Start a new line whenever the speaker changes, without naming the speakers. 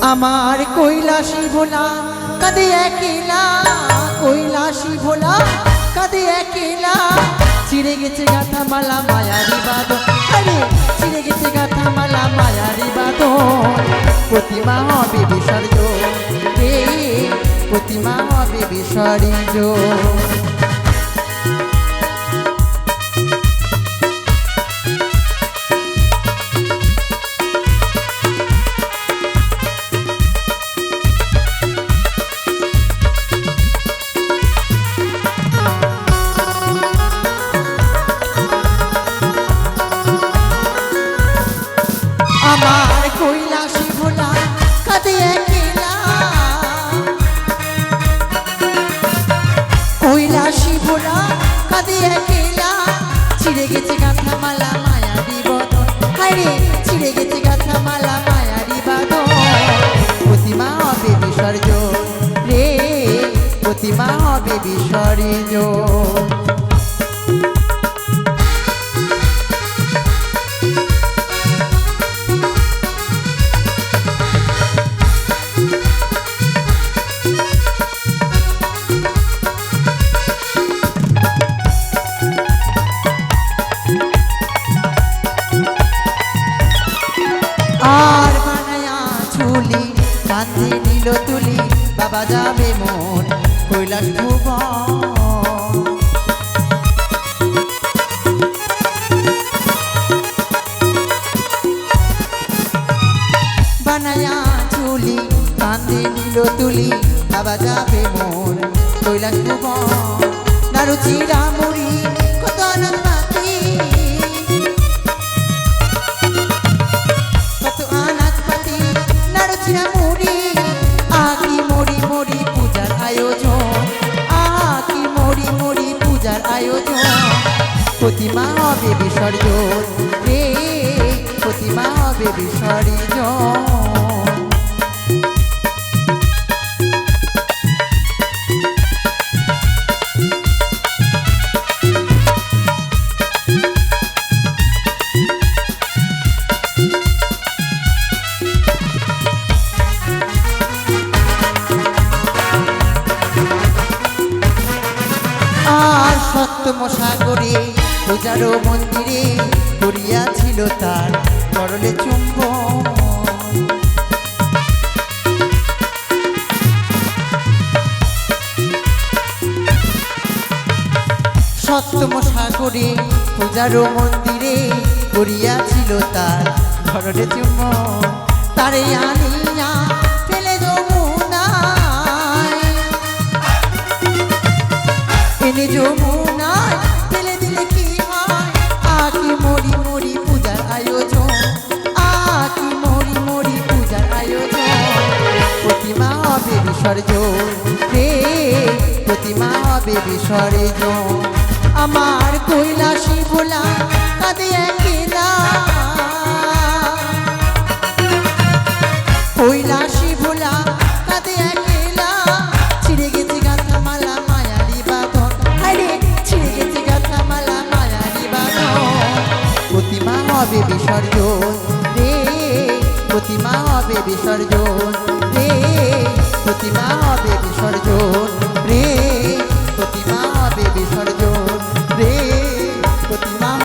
আমার কৈলাসী ভোলা, কাঁদে একেলা কৈলাসী ভোলা, কাঁদে একেলা ছিঁড়ে গেছে গাথা মালা মায়ারি বাদন আরে, ছিঁড়ে গেছে গাথা মালা মায়ারি বাদন প্রতিমা হবে বিসর্জন প্রতিমা হবে বিসর্জন। ভোলা কাঁদে একেলা ছিঁড়ে গেছে গাথা মালা মায়ারি বদন। হায়রে, ছিঁড়ে গেছে গাথা মালা মায়ারি বাদন প্রতিমা হবে বিসর্জন। রে, প্রতিমা হবে বিসর্জন। আর বানায়া চুলি কান্ধে নিল তুলি, বাবা যাবে মন, কৈলাস ভুবন। বানায়া চুলি কান্ধে নিল তুলি, বাবা যাবে মন, কৈলাস ভুবন। নারু চিরা মুড়ি কত আনন্দ প্রতিমা হবে বিসর্জন। রে প্রতিমা হবে বিসর্জন। সপ্তম সাগরে পূজারো মন্দিরে করিয়াছিল তার করলে চুম্বন। সপ্তম সাগরে পূজারো মন্দিরে করিয়াছিল তার ধরলে চুম্বন। তারে আনিয়া ফেলে যমুনায় এনে যমুনায় হবে বিসর্জন রে প্রতিমা হবে বিসর্জন আমার কৈলাসী ভোলা কাঁদে একেলা। কৈলাসী ভোলা কাঁদে একেলা। ছিঁড়ে গেছে গাথা মালা মায়ারি বাঁধন আরে ছিঁড়ে গেছে গাথা মালা মায়ারি বাঁধন। প্রতিমা হবে বিসর্জন রে প্রতিমা হবে বিসর্জন রে প্রতিমা হবে বিসর্জন রে